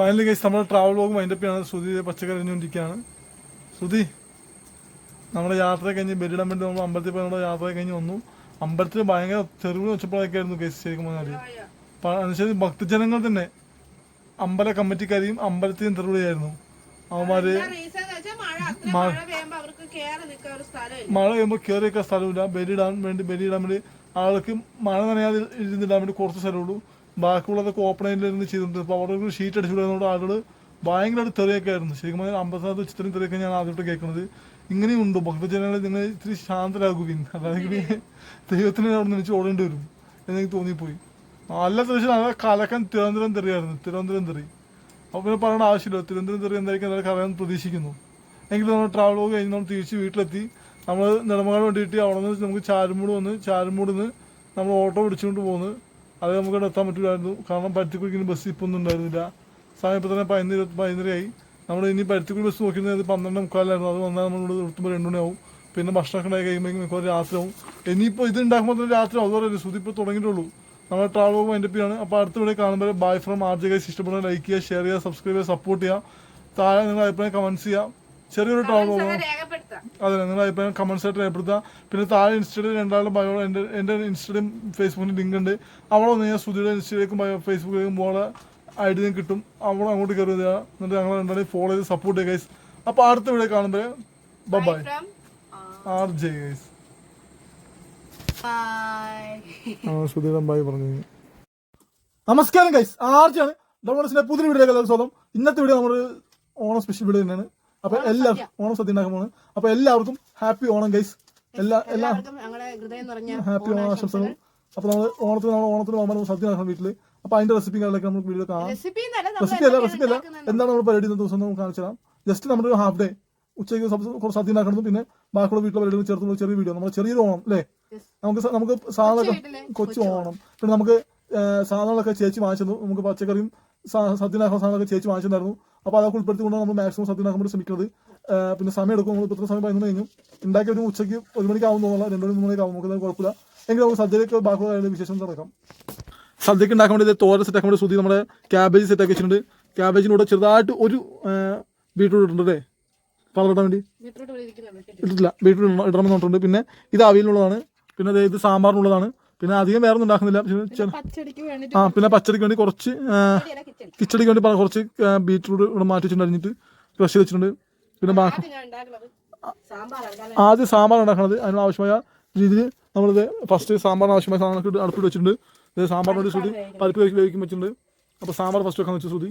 Finally case നമ്മുടെ travel vlog മൈൻഡപ്പിയാണ് ശ്രുതി പച്ചക്കറി അരിഞ്ഞുകൊണ്ടിരിക്കുകയാണ് ശ്രുതി നമ്മുടെ യാത്ര കഴിഞ്ഞ് ബലിയിടാൻ വേണ്ടി നമ്മൾ അമ്പലത്തിൽ പോയി നമ്മുടെ യാത്ര കഴിഞ്ഞ് വന്നു. അമ്പലത്തിൽ ഭയങ്കര തെരുവിൽ വെച്ചപ്പോഴൊക്കെയായിരുന്നു കേസ് ശരിക്കും പറഞ്ഞാൽ അതിനുശേഷം ഭക്തജനങ്ങൾ തന്നെ അമ്പല കമ്മിറ്റിക്കാരെയും അമ്പലത്തെയും തെരുവിളിയായിരുന്നു അവന്മാര് മഴ അത്ര കയറി വെക്കാൻ കഴിയുമ്പോൾ സ്ഥലമില്ല. ബലിയിടാൻ വേണ്ടി ബലിയിടാൻ വേണ്ടി ആൾക്ക് മഴ നനയാതെ ഇരുന്നിടാൻ വേണ്ടി കുറച്ച് സ്ഥലമുള്ളൂ ബാക്കിയുള്ളതൊക്കെ ഓപ്പൺ ഇരുന്ന് ചെയ്തിട്ടുണ്ട്. അപ്പോൾ അവിടെ ഒരു ഷീറ്റ് അടിച്ചുകൊണ്ട് ആളുകൾ ഭയങ്കരമായിട്ട് തെറിയൊക്കെ ആയിരുന്നു. ശരിക്കും പറഞ്ഞാൽ അമ്പസാദ് വെച്ച് ഇത്രയും തെറിയൊക്കെ ഞാൻ ആദ്യമായിട്ട് കേൾക്കുന്നത്. ഇങ്ങനെയുണ്ട് ഭക്തജനങ്ങൾ നിങ്ങൾ ഇത്തിരി ശാന്തരാകുകയും അല്ലെങ്കിൽ ദൈവത്തിന് അവിടെ നിന്ന് ഓടേണ്ടി വരും എന്നെനിക്ക് തോന്നിപ്പോയി. നല്ല തെറിച്ച് നല്ല കലക്കൻ തിരുവനന്തപുരം തെറിയായിരുന്നു. തിരുവനന്തപുരം തെറി. അപ്പോൾ പിന്നെ പറയേണ്ട ആവശ്യമില്ല. തിരുവനന്തപുരം തെറി എന്തായിരിക്കും എല്ലാവർക്കും അറിയാൻ പ്രതീക്ഷിക്കുന്നു. എങ്കിലും നമ്മൾ ട്രാവൽ പോയി കഴിഞ്ഞ് നമ്മൾ തിരിച്ച് വീട്ടിലെത്തി. നമ്മൾ നെടുമകാട് വേണ്ടിയിട്ട് അവിടെ നിന്ന് നമുക്ക് ചാരുമൂട് വന്ന് ചാരുമൂടിന്ന് നമ്മൾ ഓട്ടോ പിടിച്ചുകൊണ്ട് പോകുന്നു അത് നമുക്ക് അവിടെ എത്താൻ പറ്റില്ലായിരുന്നു. കാരണം പരുത്തിക്കുഴിക്കുന്ന ബസ് ഇപ്പോൾ ഒന്നും ഉണ്ടായിരുന്നില്ല. സമയം ഇപ്പോൾ തന്നെ പതിനൊന്ന് ഇരുപത്തി പതിനൊന്നരയായി നമ്മൾ ഇനി പരുത്തിക്കുഴി ബസ് നോക്കുന്നത് പന്ത്രണ്ട് മുക്കാലായിരുന്നു അത് വന്നാൽ നമ്മൾ ഇവിടെ എത്തുമ്പോൾ രണ്ടു മണിയാവും. പിന്നെ ഭക്ഷണമൊക്കെ ഉണ്ടായി കഴിയുമ്പോൾ മിക്കവാറും രാത്രിയാവും. ഇനിയിപ്പോൾ ഇത് ഉണ്ടാക്കുമ്പോൾ തന്നെ രാത്രി അതുപോലെ സുതി ഇപ്പോൾ തുടങ്ങിയിട്ടുള്ളൂ. നമ്മുടെ ട്രാവൽ എന്റെ പിയാണ് അപ്പോൾ അടുത്ത വീഡിയോ കാണുമ്പോൾ bye from R J guys ഇഷ്ടപ്പെടുന്ന ലൈക്ക് ചെയ്യുക ഷെയർ ചെയ്യുക സബ്സ്ക്രൈബ് ചെയ്യുക സപ്പോർട്ട് ചെയ്യുക. താഴെ നിങ്ങളുടെ അഭിപ്രായം കമൻസ് ചെയ്യുക. ചെറിയൊരു ടൗൺ രേഖപ്പെടുത്താം. അതെ നിങ്ങളുടെ അഭിപ്രായം കമൻസ് ആയിട്ട് രേഖപ്പെടുത്തുക. പിന്നെ താഴെ ഇൻസ്റ്റയിൽ രണ്ടാളുടെ ബയോ എന്റെ എന്റെ ഇൻസ്റ്റയും ഫേസ്ബുക്കിന്റെ ലിങ്ക് ഉണ്ട്. അവിടെ വന്ന് കഴിഞ്ഞാൽ സുധിയുടെ ഇൻസ്റ്റയിലേക്കും ബയോ ഫേസ്ബുക്കിലേക്കും പോലെ ഐ ഡി കിട്ടും. അവിടെ അങ്ങോട്ട് കയറി വരിക. എന്നിട്ട് ഞങ്ങൾ രണ്ടാളും ഫോളോ ചെയ്ത് സപ്പോർട്ട് ചെയ്യുക ഗൈസ് അപ്പോൾ അടുത്ത വീഡിയോ കാണുമ്പോൾ bye R J guys Sudheeran bye പറഞ്ഞു. നമസ്കാരം ഗൈസ് ആർജാണ് ഡോണസിന്റെ പുതിയ വീഡിയോ സ്വാഗതം. ഇന്നത്തെ വീഡിയോ നമ്മുടെ ഓണം സ്പെഷ്യൽ വീഡിയോ തന്നെയാണ്. അപ്പൊ എല്ലാം ഓണം സദ്യ ഉണ്ടാക്കാൻ പോണ്. അപ്പൊ എല്ലാവർക്കും ഹാപ്പി ഓണം ഗൈസ് എല്ലാ എല്ലാ ഹാപ്പി ഓണം ആശംസകൾ അപ്പൊ നമ്മൾ ഓണത്തിന് നമ്മൾ ഓണത്തിന് പോകുമ്പോൾ സദ്യ ഉണ്ടാക്കണം വീട്ടിൽ. അപ്പൊ അതിന്റെ റെസിപ്പി കാര്യങ്ങളൊക്കെ നമുക്ക് വീഡിയോ കാണാം. റെസിപ്പി അല്ല റെസിപ്പി അല്ല. എന്താണ് നമ്മൾ പരിപാടി ദിവസം നമുക്ക് കാണിച്ചു തരാം ജസ്റ്റ് നമ്മുടെ ഒരു ഹാഫ് ഡേ ഉച്ചയ്ക്ക് കുറച്ച് സദ്യ ഉണ്ടാക്കണം പിന്നെ ബാക്കിയുള്ള വീട്ടിലെ പരിപാടികൾ ചേർത്തുള്ള ചെറിയ വീഡിയോ നമ്മുടെ ചെറിയൊരു ഓണം അല്ലേ? നമുക്ക് നമുക്ക് സാധനമൊക്കെ വീട്ടിലെ കൊച്ചു ഓണം. പിന്നെ നമുക്ക് സാധനങ്ങളൊക്കെ ചേച്ചി വാങ്ങിച്ചു നമുക്ക് പച്ചക്കറിയും സദ്യ ഉണ്ടാക്കുന്ന സാധനങ്ങളൊക്കെ ചേച്ചി വാങ്ങിച്ചിട്ടുണ്ടായിരുന്നു അപ്പോൾ അതൊക്കെ ഉൾപ്പെടുത്തിക്കൊണ്ട് നമ്മൾ മാക്സിമം സദ്യനാക്കാൻ വേണ്ടി ശ്രമിക്കുന്നത്. പിന്നെ സമയം എടുക്കും. നമ്മൾ ഇപ്പോഴത്തെ സമയം പതിനൊന്ന് കഴിഞ്ഞു. ഉണ്ടാക്കിയ ഒരു ഉച്ചയ്ക്ക് ഒരു മണിക്ക് ആവും രണ്ടു രണ്ട് മണി മൂന്ന് മണിക്ക് ആവും നമുക്ക് കുഴപ്പമില്ല. എങ്കിലും നമുക്ക് സദ്യയിലേക്ക് ബാക്കിയുള്ള കാര്യങ്ങൾ വിശേഷം നടക്കാം? സദ്യക്ക് ഉണ്ടാക്കാൻ വേണ്ടി തോര സെറ്റ് ആക്കാൻ വേണ്ടി സുതി നമ്മുടെ ക്യാബേജ് സെറ്റ് ആക്കി വെച്ചിട്ടുണ്ട്. ക്യാബേജിനൂടെ ചെറുതായിട്ട് ഒരു ബീട്രൂട്ട് ഇട്ടുണ്ട് അല്ലേ? പറഞ്ഞിട്ടാൻ വേണ്ടി. ഇട്ടിട്ടില്ല. ബീട്രൂട്ട് ഇടണമെന്ന് പറഞ്ഞിട്ടുണ്ട്. പിന്നെ ഇത് അവിയലിനുള്ളതാണ്. പിന്നെ ഇത് സാമ്പാറിനുള്ളതാണ്. പിന്നെ അധികം വേറെ ഒന്നും ഉണ്ടാക്കുന്നില്ല. പിന്നെ ആ പിന്നെ പച്ചടിക്ക് വേണ്ടി കുറച്ച് കിച്ചടിക്ക് വേണ്ടി കുറച്ച് ബീറ്റ്റൂട്ട് ഇവിടെ മാറ്റി വെച്ചിട്ടുണ്ട് ക്രഷ് വെച്ചിട്ടുണ്ട്. പിന്നെ ബാക്കി ആദ്യം സാമ്പാർ ഉണ്ടാക്കണത്. അതിനാവശ്യമായ രീതിയിൽ നമ്മളിത് ഫസ്റ്റ് സാമ്പാറിന് ആവശ്യമായ സാധനങ്ങൾ അടുപ്പിട്ട് വെച്ചിട്ടുണ്ട്. ഇത് സാമ്പാർ വേണ്ടി ശ്രുതി പരിപ്പ് വേവിക്കും വെച്ചിട്ടുണ്ട്. അപ്പോൾ സാമ്പാർ ഫസ്റ്റ് വെക്കാൻ വെച്ചു ശ്രുതി.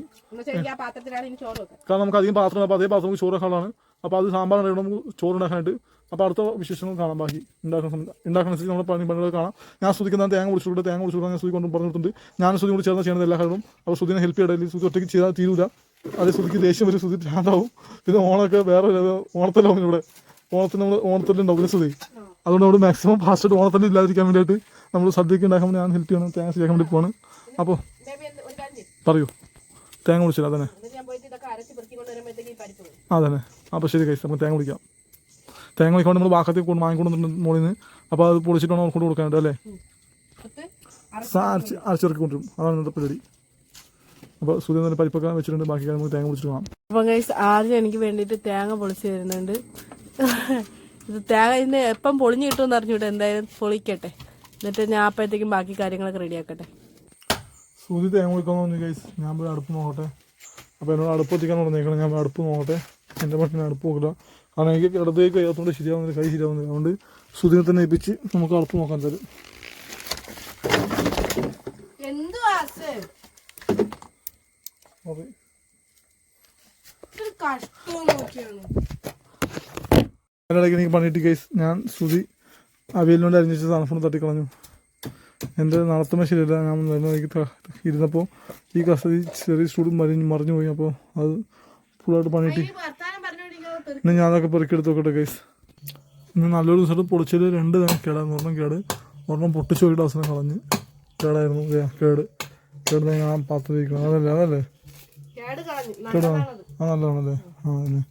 കാരണം നമുക്ക് അധികം പാത്രം അപ്പോൾ അതേ പാത്രം നമുക്ക് ചോറ് വെക്കാനുള്ളതാണ്. അപ്പോൾ അത് സാമ്പാർ നമുക്ക് ചോറ് ഉണ്ടാക്കാനായിട്ട്. അപ്പോൾ അടുത്ത വിശേഷങ്ങൾ കാണാം. ബാക്കി ഉണ്ടാക്കുന്ന സമയത്ത് ഉണ്ടാക്കുന്ന സ്ഥിതി നമ്മുടെ പണി പണികൾ കാണാം. ഞാൻ ശ്രുതിക്കുന്ന തേങ്ങ കുടിച്ചുകൊണ്ട് തേങ്ങ കുടിച്ചുകൊണ്ട് ഞാൻ ശ്രുതി കൊണ്ട് പറഞ്ഞിട്ടുണ്ട്. ഞാൻ ശ്രുതി കൂടി ചേർന്ന് ചെയ്യുന്നത് എല്ലാ കാര്യവും അപ്പോൾ ശ്രുതിനെ ഹെൽപ്പ് ചെയ്യാൻ ശ്രുതി ഒറ്റയ്ക്ക് ചെയ്താൽ തീരൂല. അതേ ശ്രുതിക്ക് ദേഷ്യം വരും. ശ്രുതി ഭ്രാന്താവും. പിന്നെ ഓണമൊക്കെ വേറെ ഓണത്തല്ലോ ഇവിടെ? ഓണത്തിന് നമ്മൾ ഓണത്തല്ലുണ്ടാവും പിന്നെ ശ്രുതി? അതുകൊണ്ട് നമ്മൾ മാക്സിമം ഫാസ്റ്റ് ഓണത്തല്ല് ഇല്ലാതിരിക്കാൻ വേണ്ടിയിട്ട് നമ്മൾ സദ്യക്ക് ഉണ്ടാക്കാൻ ഞാൻ ഹെൽപ്പ് ചെയ്യണം. തേങ്ങ ചെയ്യാൻ വേണ്ടി പോവാണ്. അപ്പോൾ. പറയൂ. തേങ്ങ കുടിച്ചില്ല. അതന്നെ. അതന്നെ. അപ്പോൾ ശരി കഴിച്ചു നമുക്ക് തേങ്ങ കുടിക്കാം. തേങ്ങ കുടിക്കാൻ നമ്മൾ വാക്കത്തിൽ കൊണ്ട് വാങ്ങിക്കൊണ്ടിരുന്നു മോളിൽ നിന്ന് അപ്പോൾ അത് പൊളിച്ചിട്ടാണ് കൊണ്ട് കൊടുക്കാനായിട്ട് അല്ലേ? അരച്ച് അരച്ചിറക്കി കൊണ്ടുവരും. അതാണ് ഇന്നത്തെ പരിപാടി. അപ്പോൾ സൂര്യ നല്ല പരിപ്പൊക്കെ വെച്ചിട്ടുണ്ട്. ബാക്കി കാര്യം നമുക്ക് തേങ്ങ പൊളിച്ചിട്ട് പോകാം അപ്പോൾ ഗൈസ് ആദ്യം എനിക്ക് വേണ്ടിയിട്ട് തേങ്ങ പൊളിച്ച് തരുന്നുണ്ട്. ഇത് തേങ്ങ ഇന്ന് എപ്പം പൊളിഞ്ഞ് കിട്ടുമെന്ന് അറിഞ്ഞൂട്ടെ എന്തായാലും പൊളിക്കട്ടെ. എന്നിട്ട് ഞാൻ അപ്പോഴത്തേക്കും ബാക്കി കാര്യങ്ങളൊക്കെ റെഡിയാക്കട്ടെ സൂര്യ തേങ്ങ പൊളിക്കാൻ പറഞ്ഞു ഗൈസ് ഞാൻ പോയി അടുപ്പ് നോക്കട്ടെ. അപ്പോൾ എന്നോട് അടുപ്പ് എത്തിക്കാൻ പറഞ്ഞേക്കണം. ഞാൻ അടുപ്പ് നോക്കട്ടെ. എന്റെ പട്ടിന് അടുപ്പ് നോക്കില്ല കാരണം എനിക്ക് ഇടത്തേക്ക് കഴിയാത്തതുകൊണ്ട് ശരിയാവുന്നില്ല കൈ ശരിയാവുന്നില്ല അതുകൊണ്ട് സുധിനെ തന്നെ ഏൽപ്പിച്ച് നമുക്ക് അടുപ്പ് നോക്കാൻ തരും. അതിനിടയ്ക്ക് എനിക്ക് പണിയിട്ട് കേസ് ഞാൻ ശ്രുതി അവിയലിനോട് അരിഞ്ഞിച്ച് തണുപ്പൊന്ന് തട്ടിക്കളഞ്ഞു. എന്റെ നടത്തുമ്പോൾ ശരിയല്ല ഞാൻ വരുന്നതിലേക്ക് ഇരുന്നപ്പോൾ ഈ കസതി ചെറിയ സ്റ്റൂഡും മറിഞ്ഞ് മറിഞ്ഞു പോയി അപ്പോൾ അത് ഫുള്ളായിട്ട് പണിയിട്ട് ഇന്ന് ഞാൻ അതൊക്കെ പെറുക്കിയെടുത്ത് നോക്കട്ടെ കേസ് ഇന്ന് നല്ലൊരു ദിവസം പൊളിച്ചത് രണ്ട് തന്നെ കേടായിരുന്നു. ഒരെണ്ണം കേട് ഒരെണ്ണം പൊട്ടിച്ച് പോയിട്ട് അവസരം കളഞ്ഞ് കേടായിരുന്നു. കേട്. കേട് ഞാൻ പാത്രത്തിരിക്കണം അതല്ലേ അതല്ലേ? കേടാണ് ആ നല്ലതാണല്ലേ ആ അതന്നെ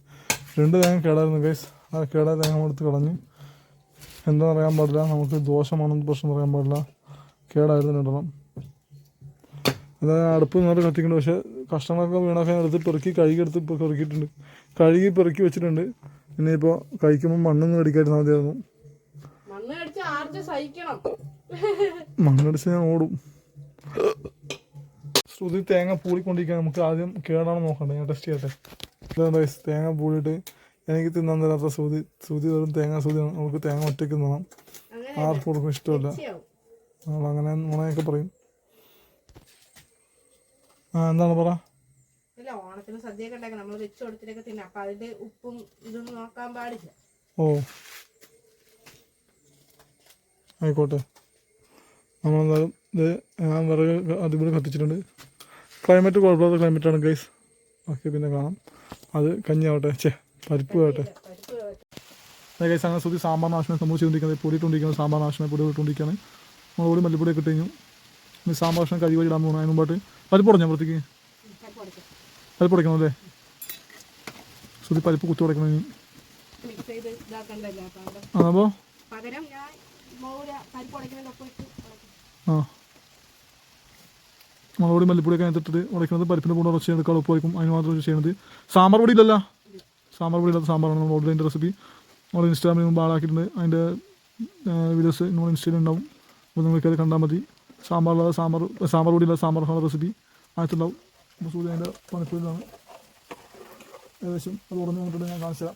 രണ്ട് തേങ്ങ കേടായിരുന്നു ഗൈസ് ആ കേടായ തേങ്ങ എടുത്ത് കളഞ്ഞ്. എന്താ പറയാൻ പാടില്ല. നമുക്ക് ദോഷമാണെന്ന് പ്രശ്നം പറയാൻ പാടില്ല. കേടായിരുന്നു രണ്ടെണ്ണം. അതായത് അടുപ്പ് നേരെ കത്തിക്കുന്നുണ്ട്. പക്ഷെ കഷ്ണങ്ങളൊക്കെ വീണൊക്കെ എടുത്ത് പെറുക്കി കഴുകി എടുത്ത് ഇപ്പോൾ പെറുക്കിയിട്ടുണ്ട്. കഴുകി പെറുക്കി വെച്ചിട്ടുണ്ട്. ഇനിയിപ്പോൾ കഴിക്കുമ്പോൾ മണ്ണൊന്നും കടിക്കാതിരുന്നാൽ മതിയായിരുന്നു മണ്ണടിച്ച് ഞാൻ ഓടും. ശ്രുതി തേങ്ങ പൂളിക്കൊണ്ടിരിക്കാൻ നമുക്ക് ആദ്യം കേടാണെന്ന് നോക്കണ്ടേ. ഞാൻ ടെസ്റ്റ് ചെയ്യട്ടെ. എന്താ guys, തേങ്ങ പൂളിട്ട് എനിക്ക് തിന്നാൻ തരാത്ത ശ്രുതി. ശ്രുതി വെറും തേങ്ങ ശ്രുതിയാണ്. നമുക്ക് തേങ്ങ ഒറ്റയ്ക്ക് തിന്നണം. ആർക്കും കൊടുക്കും ഇഷ്ടമല്ല. അങ്ങനെ നുണയൊക്കെ പറയും. ആ എന്താണ് പറ? ഇല്ല ഓണത്തിന് സദ്യയൊക്കെ ഉണ്ടാക്കണം. നമ്മൾ വെച്ച് കൊടുത്തിട്ടൊക്കെ തിന്നാം. അപ്പൊ അതിന്റെ ഉപ്പും ഇതും നോക്കാൻ പാടില്ല. ഓ. ആയിക്കോട്ടെ. നമ്മളെന്തായാലും ഇത് ഞാൻ വിറക് അടിപൊളി കത്തിച്ചിട്ടുണ്ട്. ക്ലൈമറ്റ് കുഴപ്പമില്ലാത്ത ആണ് ഗൈസ് ഓക്കെ പിന്നെ കാണാം. അത് കഞ്ഞിയാവട്ടെ. ചേ പരിപ്പ് ആവട്ടെ. ഗൈസ് അങ്ങനെ സുധി സാമ്പാർ നാശനം സംഭവം ചെയ്തുകൊണ്ടിരിക്കുന്നത് പൊടിയിട്ടുകൊണ്ടിരിക്കുന്നത് സാമ്പാർ നാശനം പൊടി ഇട്ടുകൊണ്ടിരിക്കുകയാണ് മുളകുപൊടി മല്ലിപ്പൊടിയൊക്കെ ഇട്ട് കഴിഞ്ഞു. സാമ്പാർ നാശനം കരി വഴി ഇടാൻ പോകണം അതിന് മുമ്പായിട്ട് പരിപ്പ് പറഞ്ഞു പുറത്തേക്ക് പരിപ്പ് കൊടുക്കും പരിപ്പ് ഉടയ്ക്കണം അല്ലേ? ശ്രുതി പരിപ്പ് കുത്തി ഉടയ്ക്കണം ഇനി. ഉടയ്ക്കും. ആ. മുളകുപൊടി മല്ലിപ്പൊടിയൊക്കെ അതിനകത്തിട്ട് ഉടയ്ക്കുന്നത് പരിപ്പിന്റെ കൂടെ ഉറച്ച് എടുക്കാൻ എളുപ്പമായിരിക്കും അതിന് മാത്രം ചെയ്യുന്നത് സാമ്പാർ പൊടി ഇല്ലല്ലോ? സാമ്പാർ പൊടി ഇല്ലാത്ത സാമ്പാറാണ് നമ്മൾ ഓർഡർ ചെയ്ത റെസിപ്പി നമ്മൾ ഇൻസ്റ്റാഗ്രാമിൽ മുമ്പ് ആളാക്കിയിട്ടുണ്ട്. അതിന്റെ വീഡിയോസ് നമ്മൾ ഇൻസ്റ്റയിൽ ഉണ്ടാവും. അപ്പോൾ നിങ്ങൾക്ക് അത് കണ്ടാൽ മതി. സാമ്പാറില്ലാതെ സാമ്പാർ സാമ്പാർ പൊടി ഇല്ലാതെ സാമ്പാർ റെസിപ്പി ആയിട്ടുണ്ടാവും അപ്പോൾ സൂര്യന്റെ അതിന്റെ ഏകദേശം അത് ഉറഞ്ഞു വന്നിട്ട് ഞാൻ കാണിച്ചു തരാം.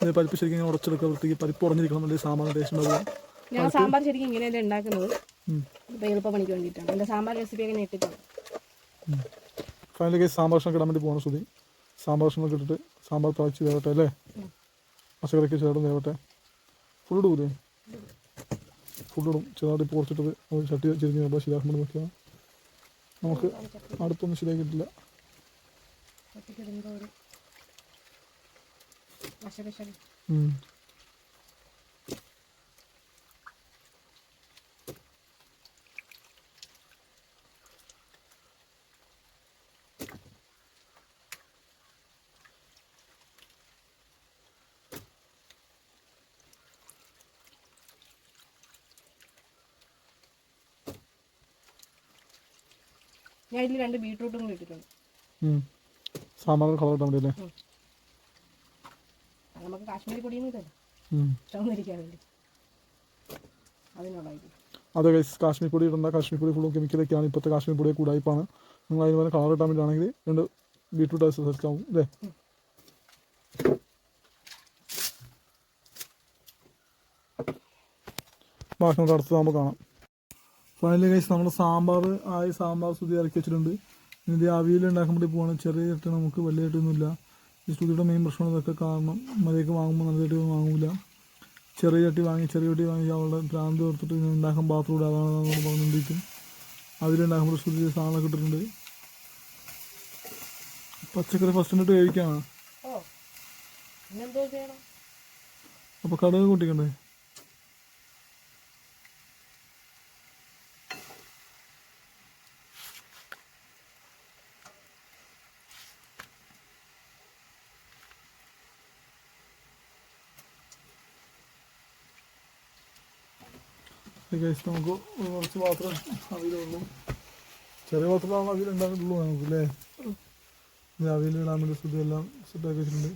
ഇത് പരിപ്പ് ശരിക്കും ഇങ്ങനെ ഉടച്ചെടുക്കുക വൃത്തിക്ക് പരിപ്പ് ഉടഞ്ഞിരിക്കണം അല്ലെങ്കിൽ സാമ്പാർ ടേസ്റ്റ് ഉണ്ടാവുക ഞാൻ സാമ്പാർ ശരിക്കും ഇങ്ങനെയല്ലേ ഉണ്ടാക്കുന്നത്. ഇപ്പൊ എളുപ്പ പണിക്ക് വേണ്ടിയിട്ടാണ്. എന്റെ സാമ്പാർ റെസിപ്പി ഒക്കെ ഇട്ടിട്ടാണ് ഫൈനലി കേസ് സാമ്പാർ ഭക്ഷണം കിടാൻ വേണ്ടി പോകണം സുധി സാമ്പാർ ഭക്ഷണം ഇട്ടിട്ട് സാമ്പാർ തളച്ച് തേവട്ടെ അല്ലേ? പച്ചക്കറിക്ക് ചേർന്ന് തേവട്ടെ ഫുൾ ഇടൂലേ? ഫുൾ ഇടും ചെറുതായിട്ട് ഇപ്പോൾ കുറച്ചിട്ടത് അത് ചട്ടി ചെരിഞ്ഞ് അപ്പോൾ ശരിയാക്കുമ്പോൾ നോക്കിയാൽ നമുക്ക് അടുത്തൊന്നും ശരിയാക്കിയിട്ടില്ല ഉം. ഞാൻ ഇതിൽ രണ്ട് ബീട്രൂട്ടും കൂടി ഇട്ടിട്ടുണ്ട്. സാമ്പാർ കളർ ഇട്ടാൽ അത് നമുക്ക് കാശ്മീരി പൊടിയും ഇതല്ല ഉം. ചുവന്നിരിക്കാൻ വേണ്ടി. അതിനുള്ളതായിരിക്കും അതെ ഗൈസ് കാശ്മീർ പൊടി ഇടണ്ട. കാശ്മീർ പൊടി ഫുള്ളും കെമിക്കലൊക്കെയാണ് ഇപ്പോഴത്തെ കാശ്മീർ പൊടി കൂടായ്പാണ്. നിങ്ങൾ അതിന് പോലെ കളർ ഇടാൻ വേണ്ടിയാണെങ്കിൽ രണ്ട് ബീട്രൂട്ട് സെർച്ച് ആവും അല്ലേ? ബാക്കി നമുക്ക് അടുത്തതാകുമ്പോൾ കാണാം. ഫൈനലി കഴിച്ച് നമ്മൾ സാമ്പാർ ആയി സാമ്പാർ സ്തുതി ഇറക്കി വെച്ചിട്ടുണ്ട്. ഇനി ഇത് അവിയൽ ഉണ്ടാക്കാൻ വേണ്ടി പോകണം ചെറിയ ചട്ടി നമുക്ക് വലിയ വലിയതായിട്ടൊന്നുമില്ല ഈ സ്തുതിയുടെ മെയിൻ പ്രശ്നം ഇതൊക്കെ കാരണം മര്യാദയ്ക്ക് വാങ്ങുമ്പോൾ നല്ല ചട്ടി വാങ്ങൂല. ചെറിയ ചട്ടി വാങ്ങി ചെറിയ ചട്ടി വാങ്ങി അവളുടെ ഭ്രാന്ത് ഓർത്തിട്ട് ഇങ്ങനെ ഉണ്ടാക്കാൻ പാത്രം കൂടെ അതാണ് നമ്മൾ പറഞ്ഞുകൊണ്ടിരിക്കും. അതിലുണ്ടാക്കുമ്പോൾ സ്തുതി സാധനം കിട്ടിയിട്ടുണ്ട് പച്ചക്കറി ഫസ്റ്റ് ഇട്ട് കഴിക്കാനാണ് അപ്പോൾ കടുക് കൂട്ടിക്കണ്ടേ? ഗൈസ് നമുക്ക് ഒരു കുറച്ച് പാത്രം അവിയിലുള്ളൂ ചെറിയ പാത്രമാണ് അവിയിൽ ഉണ്ടാകുള്ളൂ നമുക്ക് അല്ലേ? അവിയിൽ ഇടാൻ വേണ്ടി സുദ്ധി എല്ലാം സെറ്റാക്കി വെച്ചിട്ടുണ്ട്.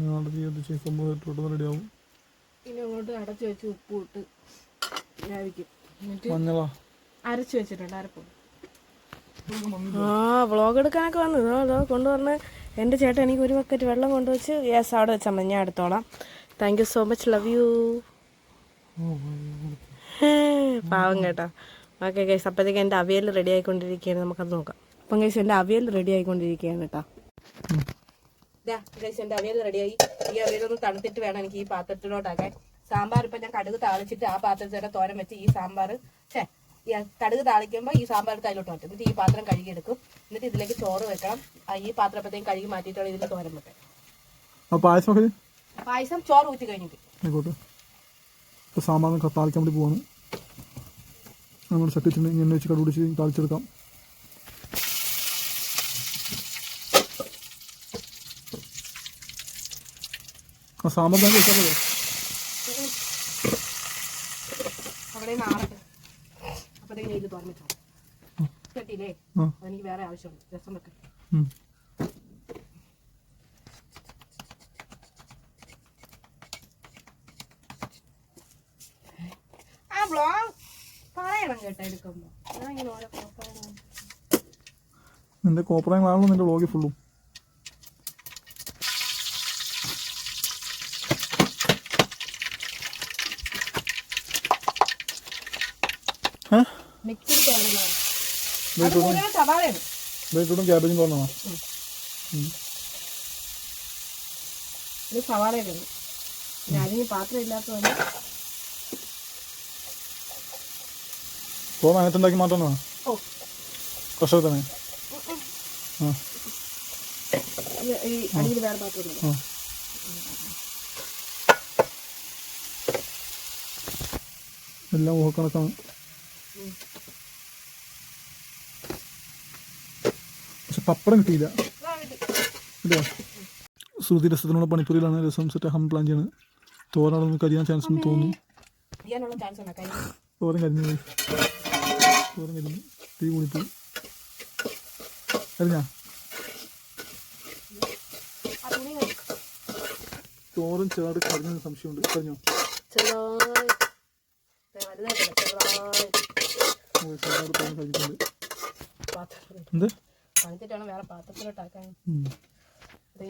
നാളെ തീയതി സംഭവം ഇട്ടോട്ട് റെഡിയാവും ഇനി അങ്ങോട്ട് അടച്ചു വെച്ച് ഉപ്പ് ഇട്ട് വേവിക്കും എന്നിട്ട് മഞ്ഞളാ. അരച്ചു വെച്ചിട്ടുണ്ട് അരപ്പ്. ആ വ്ളോഗ് എടുക്കാനൊക്കെ വന്നു. ഇതോ അതോ കൊണ്ടുവന്ന് എന്റെ ചേട്ടൻ എനിക്ക് ഒരു ബക്കറ്റ് വെള്ളം കൊണ്ടുവച്ച് യെസ് അവിടെ വെച്ചാൽ മതി. ഞാൻ എടുത്തോളാം. Thank you so much love you പാവം കേട്ടോ. ഓക്കെ ഗൈസ് അപ്പോഴത്തേക്ക് എന്റെ അവിയൽ റെഡി ആയിക്കൊണ്ടിരിക്കുകയാണ്. നമുക്കത് നോക്കാം. അപ്പം ഗൈസ് എന്റെ അവിയൽ റെഡി ആയിക്കൊണ്ടിരിക്കുകയാണ് കേട്ടോ. ഗൈസ് എന്റെ അവിയൽ റെഡിയായി ഈ അവിയൽ ഒന്ന് തണുത്തിട്ട് വേണം എനിക്ക് ഈ പാത്രത്തിലോട്ടാക്കാൻ. സാമ്പാർ ഇപ്പം ഞാൻ കടുക് താളിച്ചിട്ട് ആ പാത്രത്തിൽ തോരൻ വെച്ച് ഈ സാമ്പാർ. ഛേ ഈ കടുക് താളിക്കുമ്പോൾ ഈ സാമ്പാർ എടുത്ത് അതിലോട്ട് മാറ്റും. എന്നിട്ട് ഈ പാത്രം കഴുകിയെടുക്കും. എന്നിട്ട് ഇതിലേക്ക് ചോറ് വെക്കണം. ഈ പാത്രം അപ്പോഴത്തേക്കും കഴുകി മാറ്റിയിട്ടാണ് ഇതിൽ തോരൻ വെക്കാം പായസമൊക്കെ പായസം ചോറ് ഊറ്റി കഴിഞ്ഞിട്ട്. ഇപ്പോൾ സാമ്പാറിന് താളിക്കാൻ വേണ്ടി പോവാണ്. നമ്മൾ ചട്ടി വെച്ചിട്ട് എണ്ണ വെച്ച് കടുപിടിച്ച് താളിച്ചെടുക്കാം. സാമ്പാർ തന്നെ വെച്ചാൽ മതി അവിടെ നാളെ ആ. അതെനിക്ക് വേറെ ആവശ്യമുണ്ട്. രസം വെക്കാൻ ആ ബ്ലോഗ് പറയണം കേട്ടോ എടുക്കുമ്പോ. നിന്റെ വ്ളോഗിൽ ഫുള്ളും ബീട്രൂട്ടും ക്യാബേജും തോന്നണോ ഇത് ഞാൻ അതിന് പാത്രം ഇല്ലാത്തതുകൊണ്ട് തോന്നുന്നു അതിനകത്തുണ്ടാക്കി മാറ്റണോ? തന്നെ ആ. അടിയിൽ വേറെ പാത്രം എല്ലാം ഊഹക്കണക്കാണ്. പക്ഷെ പപ്പടം കിട്ടിയില്ല. ഇല്ലേ ശ്രുതി രസത്തിനുള്ള പണിപ്പുരിയിലാണ് രസം സെറ്റ് ഹം പ്ലാൻ ചെയ്യണത്. തോരാളൊന്നും കരിയാൻ ചാൻസ് എന്ന് തോന്നുന്നു. തോരൻ കരിഞ്ഞു പോയി. തോരൻ കരിഞ്ഞു. തീ കൂടിപ്പോയി. കരിഞ്ഞാ. തോരൻ ചെറുതായിട്ട് കരിഞ്ഞ സംശയമുണ്ട്. കരിഞ്ഞോ? ചെറുതായിട്ട് എന്ത്? തണുത്തിട്ട് വേണം വേറെ പാത്രത്തിലോട്ടാക്കാൻ. അത്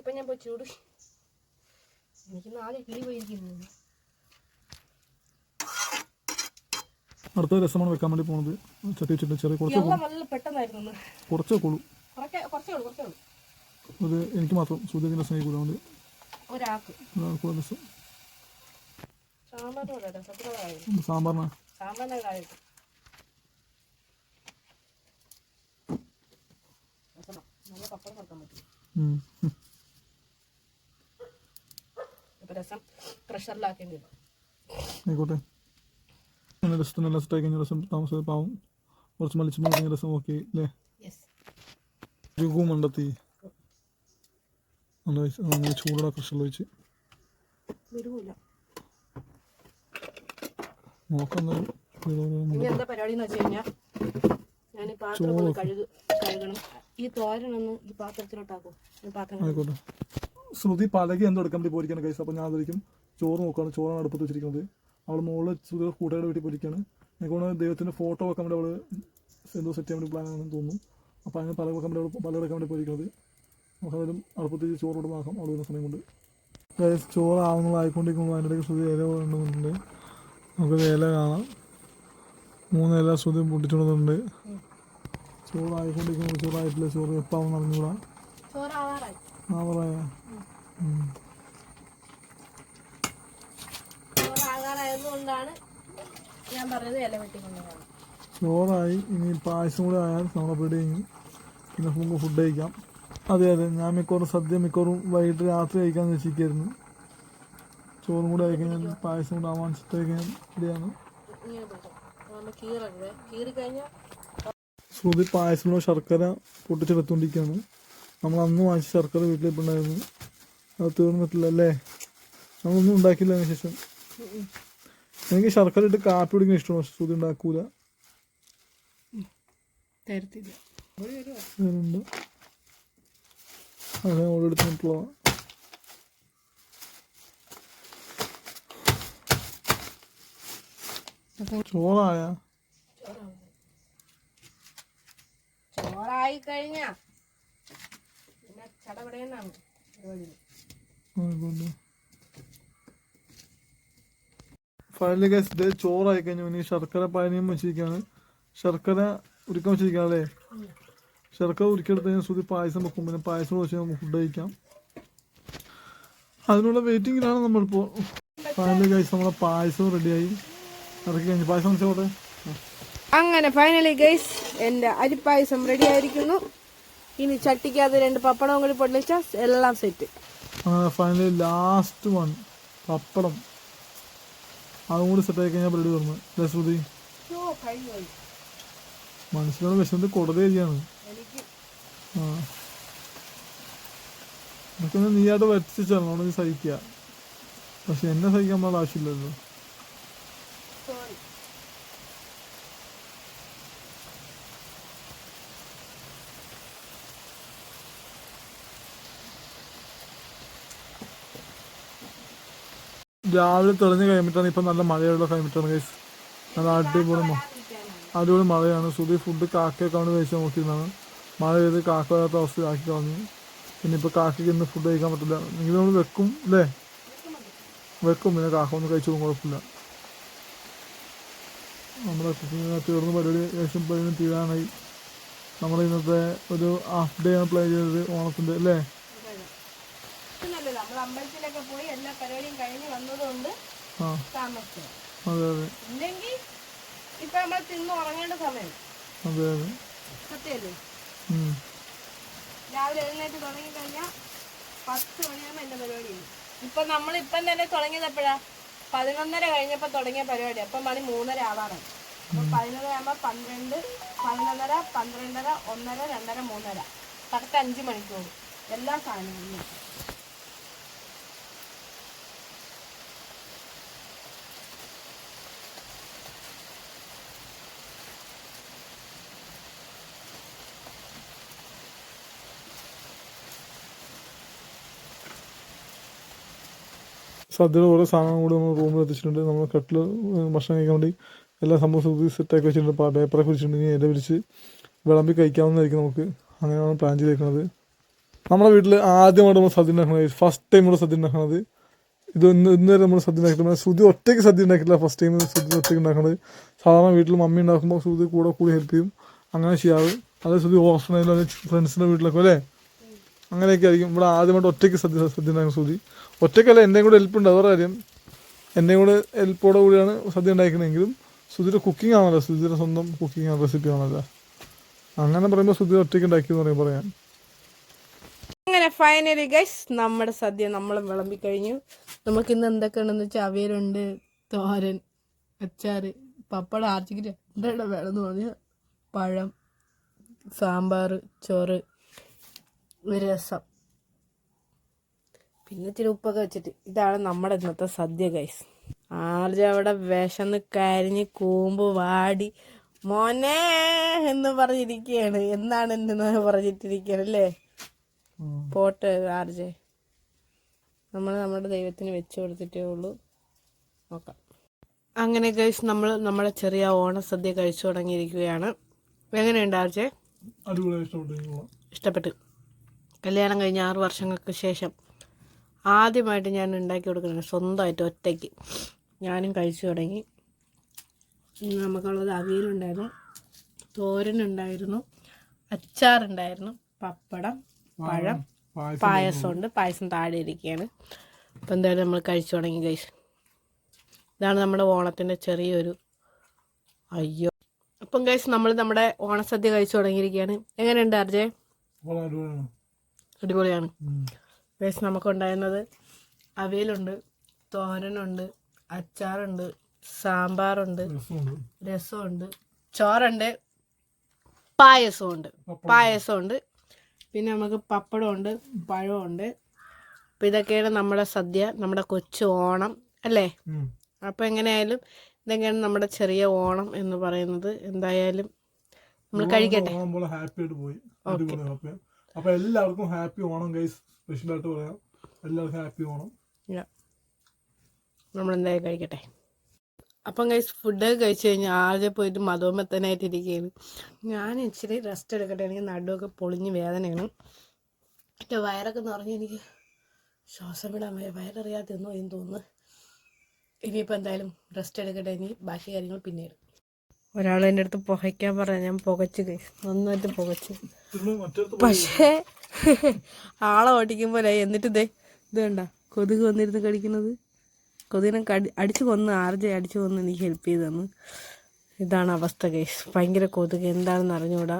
ഇപ്പൊ ഞാൻ പോയി ചൂട്. എനിക്ക് നാളെ കിളി പോയിരിക്കുന്നു. അടുത്ത രസമാണ് വെക്കാൻ വേണ്ടി പോകുന്നത് ചട്ടി വെച്ചിട്ട് ചെറിയ കുറച്ച് പെട്ടെന്നായിരുന്നു. കുറച്ചേ കൊള്ളൂ കുറച്ചേ കുറച്ചേ ഉള്ളൂ കുറച്ചേ ഉള്ളൂ. അത് എനിക്ക് മാത്രം സൂര്യത്തിന് രസം കഴിക്കൂല അതുകൊണ്ട് ഒരാൾക്ക് രസം സാമ്പാറിനാ. നല്ല പപ്പടം കൊടുക്കാൻ പറ്റും ഉം. ഉം. ഇപ്പൊ രസം പ്രഷറിലാക്കേണ്ടി വരും. ആയിക്കോട്ടെ. അങ്ങനെ രസത്തിന് എല്ലാം സെറ്റായി കഴിഞ്ഞ രസം താമസം പാവം കുറച്ച് മലിച്ചു കഴിഞ്ഞ രസം ഓക്കെ അല്ലേ? രഘു മണ്ടത്തി നല്ല അങ്ങനെ ചൂടുള്ള കൃഷിയിൽ ഒഴിച്ച് നോക്കാം ശ്രുതി പലകി എന്തോ എടുക്കാൻ വേണ്ടി പോയിരിക്കുകയാണ് കൈസ് അപ്പോൾ ഞാൻ അതായിരിക്കും ചോറ് നോക്കുകയാണ് ചോറാണ് അടുപ്പത്ത് വെച്ചിരിക്കുന്നത്. അവൾ മോൾ ശ്രുതിയുടെ കൂട്ടുകാരുടെ വീട്ടിൽ പോയിരിക്കുകയാണ് എനിക്ക് ദൈവത്തിന്റെ ദൈവത്തിന്റെ ഫോട്ടോ വെക്കാൻ വേണ്ടി അവൾ എന്തോ സെറ്റ് ചെയ്യാൻ വേണ്ടി പ്ലാൻ ആണെന്ന് തോന്നുന്നു. അപ്പോൾ അങ്ങനെ പല വെക്കാൻ വേണ്ടി പല എടുക്കാൻ വേണ്ടി പോയിരിക്കുന്നത്. നമുക്ക് അടുപ്പത്തേക്ക് ചോറോട് മാസം അവിടെ വരുന്ന സമയം കൊണ്ട് ഗൈസ് ചോറ് ആവുന്നതായിക്കൊണ്ടിരിക്കുമ്പോൾ അതിന്റെ ഇടയ്ക്ക് ശ്രുതി ഇല കൊണ്ടുണ്ട് നമുക്ക് ഇല കാണാം. മൂന്ന് ഇല ശ്രുതി പൊട്ടിച്ചുകൊണ്ടുണ്ട് ചോറായിക്കൊണ്ടിരിക്കുമ്പോൾ ചോറായിട്ടില്ല ചോറ് എപ്പാവും അറിഞ്ഞൂടാ ചോറാവാറായി. ആ പറയാ ചോറാകാറായതുകൊണ്ടാണ് ഞാൻ പറഞ്ഞത് ഇല വെട്ടിക്കൊണ്ടുപോകാം ചോറായി ഇനി പായസം കൂടെ ആയാൽ നമ്മളെ പിടിയും കഴിഞ്ഞു പിന്നെ നമുക്ക് ഫുഡ് കഴിക്കാം. അതെ അതെ. ഞാൻ മിക്കവാറും സദ്യ മിക്കവാറും വൈകിട്ട് രാത്രി കഴിക്കാൻ വെച്ചിരിക്കായിരുന്നു ചോറും കൂടെ കഴിക്കാൻ പായസം കൂടെ ആവാൻ കഴിഞ്ഞാൽ ശ്രുതി പായസത്തിലോ ശർക്കര പൊട്ടിച്ചെടുത്തുകൊണ്ടിരിക്കുകയാണ് നമ്മൾ അന്ന് വാങ്ങിച്ച ശർക്കര വീട്ടിലിട്ടുണ്ടായിരുന്നു അത് തീർന്നിട്ടില്ല അല്ലേ? നമ്മളൊന്നും ഉണ്ടാക്കില്ല അതിന് ശേഷം. എനിക്ക് ശർക്കര ഇട്ട് കാപ്പി കുടിക്കാൻ ഇഷ്ടമാണ് ശ്രുതി ഉണ്ടാക്കൂല. തരത്തില്ല. വേറുണ്ട് ഓടെടുത്ത് എടുത്തിട്ടുള്ളതാണ് ചോറായ ചോറായി? കഴിഞ്ഞ പിന്നെ ചടപടയെന്നാണ് ഫൈനലി ഗൈസ് ഇത് ചോറായി കഴിഞ്ഞു ഇനി ശർക്കര പാനീയം വെച്ചിരിക്കുകയാണ്. ശർക്കര ഉരുക്കം വെച്ചിരിക്കുകയാണ് അല്ലേ? ശർക്കര ഉരുക്കിയെടുത്ത് കഴിഞ്ഞാൽ ശ്രുതി പായസം വെക്കും. പിന്നെ പായസം വെച്ച് നമുക്ക് ഫുഡ് കഴിക്കാം. അതിനുള്ള വെയിറ്റിങ്ങിലാണ് നമ്മളിപ്പോൾ ഫൈനലി ഗൈസ് നമ്മളെ പായസവും റെഡിയായി ഇറക്കി കഴിഞ്ഞു. പായസം വെച്ചോട്ടെ അങ്ങനെ ഫൈനലി ഗൈസ് എന്റെ അരിപ്പായസം റെഡി ആയിരിക്കുന്നു. ഇനി ചട്ടിക്കകത്ത് രണ്ട് പപ്പടവും കൂടി പൊള്ളിച്ച എല്ലാം സെറ്റ് അങ്ങനെ ഫൈനലി ലാസ്റ്റ് വൺ പപ്പടം. അതും കൂടി സെറ്റ് ആയി കഴിഞ്ഞാൽ റെഡി വന്നു. ശ്രുതി? മനുഷ്യനോട് വിശന്നിട്ട് കൊടുതേ ചെയ്യാണ് എനിക്ക് ആ. ഇതൊക്കെ നീയായിട്ട് വരച്ചാണ് അവിടെ നീ സഹിക്കുക. പക്ഷെ എന്നെ സഹിക്കാൻ പാടുള്ള ആവശ്യമില്ലല്ലോ. രാവിലെ തെളിഞ്ഞ കഴിഞ്ഞിട്ടാണ് ഇപ്പം നല്ല മഴയുള്ള കഴിഞ്ഞിട്ടാണ് ഗൈസ് നല്ല അടിപൊളി അടിപൊളി മഴയാണ്. സുധി ഫുഡ് കാക്കയൊക്കെ ആണ് കഴിച്ചാൽ നോക്കിയിരുന്നാണ്. മഴ പെയ്ത് കാക്ക വരാത്ത അവസ്ഥയാക്കി കളഞ്ഞു. പിന്നെ ഇപ്പോൾ കാക്കയ്ക്ക് ഇന്ന് ഫുഡ് കഴിക്കാൻ പറ്റില്ല. നിങ്ങൾ നമ്മൾ വെക്കും അല്ലേ വെക്കും. പിന്നെ കാക്ക ഒന്നും കഴിച്ചു കുഴപ്പമില്ല. നമ്മുടെ തീർന്ന പരിപാടി ഏകദേശം പരിപാടി തീരാനായി നമ്മൾ ഇന്നത്തെ ഒരു ഹാഫ് ഡേ ആണ് പ്ലേ ചെയ്തത് ഓണത്തിന്റെ അല്ലേ പിന്നല്ലേ നമ്മൾ അമ്പലത്തിലൊക്കെ പോയി എല്ലാ പരിപാടിയും കഴിഞ്ഞ് വന്നതുകൊണ്ട് ആ. താമസിച്ചു അതെ അതെ. ഇല്ലെങ്കിൽ ഇപ്പൊ നമ്മൾ തിന്ന് ഉറങ്ങേണ്ട സമയം. അതെ അതെ. സത്യമല്ലേ. രാവിലെ എഴുന്നേറ്റ് തുടങ്ങി കഴിഞ്ഞാൽ പത്ത് മണിയാകുമ്പോൾ എന്റെ പരിപാടി ഉണ്ട് ഇപ്പൊ നമ്മൾ ഇപ്പം തന്നെ തുടങ്ങിയത് എപ്പോഴാ പതിനൊന്നര കഴിഞ്ഞപ്പോൾ തുടങ്ങിയ പരിപാടി അപ്പം മണി മൂന്നര ആവാറ് അപ്പൊ പതിനൊന്നര ആകുമ്പോൾ പന്ത്രണ്ട് പതിനൊന്നര പന്ത്രണ്ടര ഒന്നര രണ്ടര മൂന്നര. കറക്റ്റ് അഞ്ച് മണിക്കൂർ എല്ലാ സാധനങ്ങളും സദ്യയുടെ ഓരോ സാധനങ്ങളും കൂടി നമ്മൾ റൂമിൽ എത്തിച്ചിട്ടുണ്ട്. നമ്മൾ കട്ടിൽ ഭക്ഷണം കഴിക്കാൻ വേണ്ടി എല്ലാ സംഭവം സുധി സെറ്റാക്കി വെച്ചിട്ടുണ്ട്. പേപ്പറൊക്കെ വെച്ചിട്ടുണ്ടെങ്കിൽ ഇല വിരിച്ച് വിളമ്പി കഴിക്കാവുന്നതായിരിക്കും നമുക്ക്. അങ്ങനെയാണ് പ്ലാൻ ചെയ്തേക്കുന്നത് നമ്മുടെ വീട്ടിൽ ആദ്യമായിട്ട് നമ്മൾ സദ്യ ഉണ്ടാക്കുന്നത് ഫസ്റ്റ് ടൈം നമ്മൾ സദ്യ ഉണ്ടാക്കുന്നത്. ഇത് ഇന്ന് ഇന്ന് വരെ നമ്മൾ സദ്യ ഉണ്ടാക്കിയിട്ടില്ല. സുധി ഒറ്റയ്ക്ക് സദ്യ ഉണ്ടാക്കിയിട്ടില്ല. ഫസ്റ്റ് ടൈം സദ്യ ഒറ്റയ്ക്ക് ഉണ്ടാക്കുന്നത്. സാധാരണ വീട്ടിൽ മമ്മി ഉണ്ടാക്കുമ്പോൾ സുധി കൂടെ കൂടി ഹെൽപ്പ് ചെയ്യും. അങ്ങനെ ചെയ്യാറ്. അതായത് സുധി അല്ലെങ്കിൽ ഫ്രണ്ട്സിന്റെ വീട്ടിലൊക്കെ അല്ലേ? അങ്ങനെയൊക്കെ ആയിരിക്കും ഇവിടെ ആദ്യമായിട്ട് ഒറ്റയ്ക്ക് സദ്യ സദ്യ ഉണ്ടാക്കുന്ന സൂചി ഒറ്റയ്ക്കല്ല എന്റെയും കൂടെ ഹെൽപ്പ് ഉണ്ട്. അവരുടെ കാര്യം. എന്റെയും കൂടെ ഹെൽപ്പോടെ കൂടിയാണ് സദ്യ ഉണ്ടാക്കണമെങ്കിലും സുധിയുടെ കുക്കിംഗ് ആണല്ലോ. സുധിയുടെ സ്വന്തം കുക്കിംഗ് ആണ് റെസിപ്പി ആണല്ലോ. അങ്ങനെ പറയുമ്പോൾ സുധി ഒറ്റയ്ക്ക് ഉണ്ടാക്കി എന്ന് പറയും. പറയാൻ അങ്ങനെ ഫൈനലി ഗൈസ് നമ്മുടെ സദ്യ നമ്മൾ വിളമ്പി കഴിഞ്ഞു. നമുക്ക് ഇന്ന് എന്തൊക്കെ ഉണ്ടെന്ന് വെച്ചാൽ അവിയലുണ്ട് തോരൻ അച്ചാറ് പപ്പടം ആർച്ചിക്ക് രണ്ടെണ്ണം വേണമെന്ന് പറഞ്ഞാൽ പഴം സാമ്പാർ ചോറ് രസം. പിന്നെ ഇച്ചിരി ഉപ്പൊക്കെ വെച്ചിട്ട്. ഇതാണ് നമ്മുടെ ഇന്നത്തെ സദ്യ ഗൈസ് ആർജ അവിടെ വിശന്ന് കരിഞ്ഞ് കൂമ്പ് വാടി. മോനെ എന്ന് പറഞ്ഞിരിക്കുകയാണ് എന്നാണ് എന്ന് പറഞ്ഞിട്ടിരിക്കുകയാണ് അല്ലേ? പോട്ടെ ആർജെ. നമ്മൾ നമ്മുടെ ദൈവത്തിന് വെച്ച് കൊടുത്തിട്ടേ ഉള്ളൂ. നോക്കാം. അങ്ങനെ കഴിച്ച് നമ്മൾ നമ്മുടെ ചെറിയ ഓണ സദ്യ കഴിച്ചു തുടങ്ങിയിരിക്കുകയാണ്. എങ്ങനെയുണ്ട് ആർജെ? ഇഷ്ടപ്പെട്ടു. കല്യാണം കഴിഞ്ഞ ആറ് വർഷങ്ങൾക്ക് ശേഷം ആദ്യമായിട്ട് ഞാൻ ഉണ്ടാക്കി കൊടുക്കുന്നത് സ്വന്തമായിട്ട് ഒറ്റയ്ക്ക്. ഞാനും കഴിച്ചു തുടങ്ങി. നമുക്കുള്ളത് അവിയലുണ്ടായിരുന്നു. തോരനുണ്ടായിരുന്നു. അച്ചാറുണ്ടായിരുന്നു. പപ്പടം പഴം പായസമുണ്ട്. പായസം താഴെ ഇരിക്കുകയാണ്. അപ്പം എന്തായാലും നമ്മൾ കഴിച്ചു തുടങ്ങി കഴിച്ചു ഇതാണ് നമ്മുടെ ഓണത്തിന്റെ ചെറിയൊരു അയ്യോ. അപ്പം കഴിച്ച് നമ്മൾ നമ്മുടെ ഓണസദ്യ കഴിച്ചു തുടങ്ങിയിരിക്കുകയാണ്. എങ്ങനെയുണ്ട് അർജയ് അടിപൊളിയാണ്. വേസ് നമുക്കുണ്ടായിരുന്നത് അവയിലുണ്ട് തോരനുണ്ട് അച്ചാറുണ്ട് സാമ്പാറുണ്ട് രസമുണ്ട്. ചോറുണ്ട് പായസമുണ്ട് പായസമുണ്ട് പിന്നെ നമുക്ക് പപ്പടമുണ്ട് പഴമുണ്ട് അപ്പം ഇതൊക്കെയാണ് നമ്മുടെ സദ്യ നമ്മുടെ കൊച്ചു ഓണം അല്ലേ. അപ്പം എങ്ങനെയായാലും ഇതൊക്കെയാണ് നമ്മുടെ ചെറിയ ഓണം എന്ന് പറയുന്നത്? എന്തായാലും നമ്മൾ കഴിക്കട്ടെ. ഓണം പോലെ ഹാപ്പി ആയിട്ട് പോയി അടിപൊളി ഹാപ്പി അപ്പൊ എല്ലാവർക്കും ഹാപ്പി ഓണം ഗൈസ് സ്പെഷ്യൽ ആയിട്ട് പറയാം. എല്ലാവർക്കും ഹാപ്പി ഓണം. നമ്മൾ എന്തായാലും കഴിക്കട്ടെ. അപ്പം കഴിച്ച് ഫുഡ് കഴിച്ചു കഴിഞ്ഞാൽ ആകെ പോയിട്ട് മധുമെത്തനായിട്ട് ഇരിക്കുകയാണ് ഞാൻ ഇച്ചിരി റെസ്റ്റ് എടുക്കട്ടെ. എനിക്ക് നടുവൊക്കെ പൊളിഞ്ഞ് വേദനയാണ്. എന്റെ വയറൊക്കെ നിറഞ്ഞ് എനിക്ക് ശ്വാസം വിടാൻ വയ്യ. വയററിയാതെ എന്ന് തോന്നുന്നു. ഇനിയിപ്പോൾ എന്തായാലും റെസ്റ്റ് എടുക്കട്ടെ. ഇനി ബാക്കി കാര്യങ്ങൾ പിന്നീട്. ഒരാൾ എന്റെ അടുത്ത് പുകയ്ക്കാൻ പറഞ്ഞാൽ ഞാൻ പുകച്ച് കഴിച്ചു നന്നായിട്ട് പുകച്ച്. പക്ഷേ ആളെ ഓടിക്കുമ്പോൾ എന്നിട്ട് ഇതേ ഇത് കണ്ട കൊതുക് വന്നിരുന്ന് കടിക്കുന്നത്. കൊതുകിനെ കടി അടിച്ചു കൊന്ന് ആർജെ അടിച്ചു കൊന്ന് എനിക്ക് ഹെൽപ്പ് ചെയ്ത് തന്നു. ഇതാണ് അവസ്ഥ കേസ് ഭയങ്കര കൊതുക്. എന്താണെന്ന് അറിഞ്ഞുകൂടാ.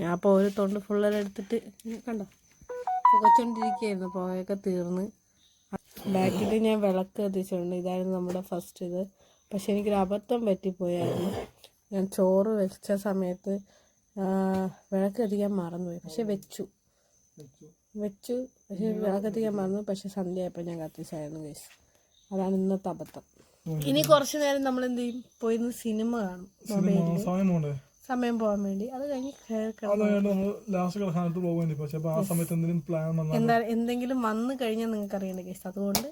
ഞാൻ അപ്പോൾ ഒരു തൊണ്ട് ഫുള്ളെല്ലാം എടുത്തിട്ട് കണ്ടോ? പുകച്ചോണ്ടിരിക്കുകയായിരുന്നു. പുകയൊക്കെ തീർന്ന്. ബാക്കിൽ ഞാൻ വിളക്ക് കത്തിച്ചിട്ടുണ്ട്. ഇതായിരുന്നു നമ്മുടെ ഫസ്റ്റ് ഇത്. പക്ഷെ എനിക്കൊരു അബദ്ധം പറ്റിപ്പോയായിരുന്നു. ഞാൻ ചോറ് വെച്ച സമയത്ത് വിളക്ക് കത്തിക്കാൻ മറന്നുപോയി. പക്ഷെ വെച്ചു. വെച്ചു. പക്ഷെ വിളക്ക് കത്തിക്കാൻ മറന്നു. പക്ഷെ സന്ധ്യയായപ്പോൾ ഞാൻ കത്തിച്ചായിരുന്നു കേസ് അതാണ് ഇന്നത്തെ അബദ്ധം. ഇനി കുറച്ചു നേരം നമ്മൾ എന്ത് ചെയ്യും? പോയി സിനിമ കാണും. സമയം പോകാൻ വേണ്ടി. അത് കഴിഞ്ഞ് എന്താ എന്തെങ്കിലും വന്നു കഴിഞ്ഞാൽ നിങ്ങൾക്ക് അറിയേണ്ട കേസ് അതുകൊണ്ട്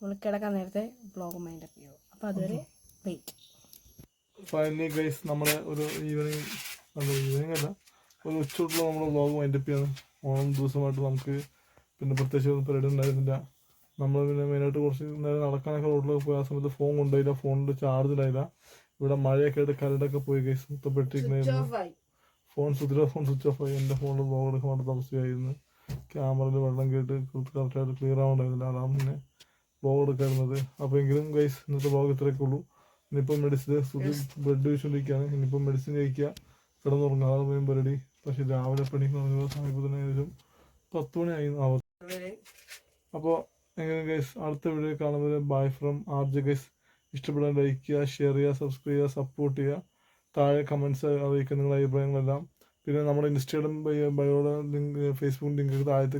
നമ്മൾ കിടക്കാൻ നേരത്തെ ബ്ലോഗ് മൈൻഡ് അപ്പ് ചെയ്യും. അപ്പോൾ അതുവരെ വെയിറ്റ് ഫൈനലി ഗൈസ് നമ്മുടെ ഒരു ഈവനിങ് അല്ല ഈവനിങ് അല്ല ഒരു ഉച്ചോട്ടുള്ള നമ്മുടെ വ്ളോഗ് വൈൻഡപ്പ് ചെയ്യാണ്. ഓണം ദിവസമായിട്ട് നമുക്ക് പിന്നെ പ്രത്യേകിച്ച് ഒന്നും പരിപാടി ഉണ്ടായിരുന്നില്ല. നമ്മൾ പിന്നെ മെയിനായിട്ട് കുറച്ച് നേരം നടക്കാനൊക്കെ റോഡിലൊക്കെ പോയ ആ സമയത്ത് ഫോൺ കൊണ്ടുപോയില്ല ഫോണിന്റെ ചാർജ് ഉണ്ടായില്ല ഇവിടെ മഴയൊക്കെ ആയിട്ട് കരണ്ടൊക്കെ പോയി guys മൊത്തപ്പെട്ടിരിക്കണായിരുന്നു phone Sudhira phone switch off ആയി. എന്റെ ഫോണിൽ വ്ളോഗ് എടുക്കാൻ വേണ്ടി താമസിയായിരുന്നു ക്യാമറയിൽ വെള്ളം കേട്ട് കറക്റ്റായിട്ട് ക്ലിയർ ആവുന്നുണ്ടായിരുന്നില്ല അതാണ് പിന്നെ വ്ളോഗ് എടുക്കാറുന്നത് അപ്പോൾ എങ്കിലും ഗൈസ് ഇന്നത്തെ വ്ളോഗ് ഇത്രയൊക്കെ ഉള്ളൂ. ഇനിയിപ്പോൾ മെഡിസിൻ ബ്ലഡ് കഴിച്ചുകൊണ്ടിരിക്കുകയാണ് ഇനിയിപ്പോൾ മെഡിസിൻ കഴിക്കുക. കിടന്നുറങ്ങുക. അതാണ് മെയിൻ പരിപാടി. പക്ഷേ രാവിലെ പണിക്ക് തുടങ്ങുന്ന സമയത്ത് തന്നെ ഏകദേശം പത്ത് മണിയായി ആവും അപ്പോൾ എങ്ങനെ ഗൈസ് അടുത്ത വീഡിയോ കാണുന്നത്. Bye from R J guys ഇഷ്ടപ്പെടാൻ ലൈക്ക് ചെയ്യുക ഷെയർ ചെയ്യുക സബ്സ്ക്രൈബ് ചെയ്യുക സപ്പോർട്ട് ചെയ്യുക. താഴെ കമൻസ് അറിയിക്കുക നിങ്ങളുടെ അഭിപ്രായങ്ങളെല്ലാം പിന്നെ നമ്മുടെ ഇൻസ്റ്റയുടെ ബയോയുടെ ലിങ്ക് ഫേസ്ബുക്ക് ലിങ്ക് താഴത്തെ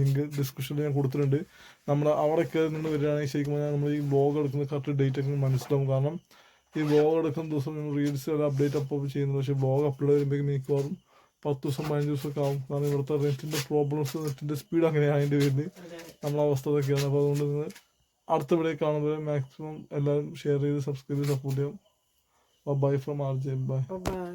ലിങ്ക് ഡിസ്ക്രിപ്ഷനിൽ ഞാൻ കൊടുത്തിട്ടുണ്ട്. നമ്മൾ അവിടെ കയറി നിന്ന് വരികയാണെങ്കിൽ ശരിക്കും പറഞ്ഞാൽ നമ്മൾ ഈ ബ്ലോഗ് എടുക്കുന്ന കറക്റ്റ് ഡേറ്റ് ഒക്കെ മനസ്സിലാവും. കാരണം ഈ ബ്ലോഗ് എടുക്കുന്ന ദിവസം നമ്മൾ റീൽസ് ഒരു അപ്ഡേറ്റ് അപ്പ് ചെയ്യുന്നത് പക്ഷേ ബ്ലോഗ് അപ്ലോഡ് ചെയ്യുമ്പോഴേക്കും മിക്കവാറും പത്ത് ദിവസം പതിനഞ്ച് ദിവസമൊക്കെ ആവും. കാരണം ഇവിടുത്തെ നെറ്റിന്റെ പ്രോബ്ലംസ് നെറ്റിന്റെ സ്പീഡ് അങ്ങനെയാണ് അതിന്റെ വരുന്നത്. നമ്മളെ അവസ്ഥ അതൊക്കെയാണ് അപ്പോൾ അതുകൊണ്ട് നിങ്ങൾ അടുത്ത വീഡിയോ കാണുമ്പോൾ മാക്സിമം എല്ലാവരും ഷെയർ ചെയ്ത് സബ്സ്ക്രൈബ് ചെയ്ത് സപ്പോർട്ട് ചെയ്യും. Bye from R J. Bye bye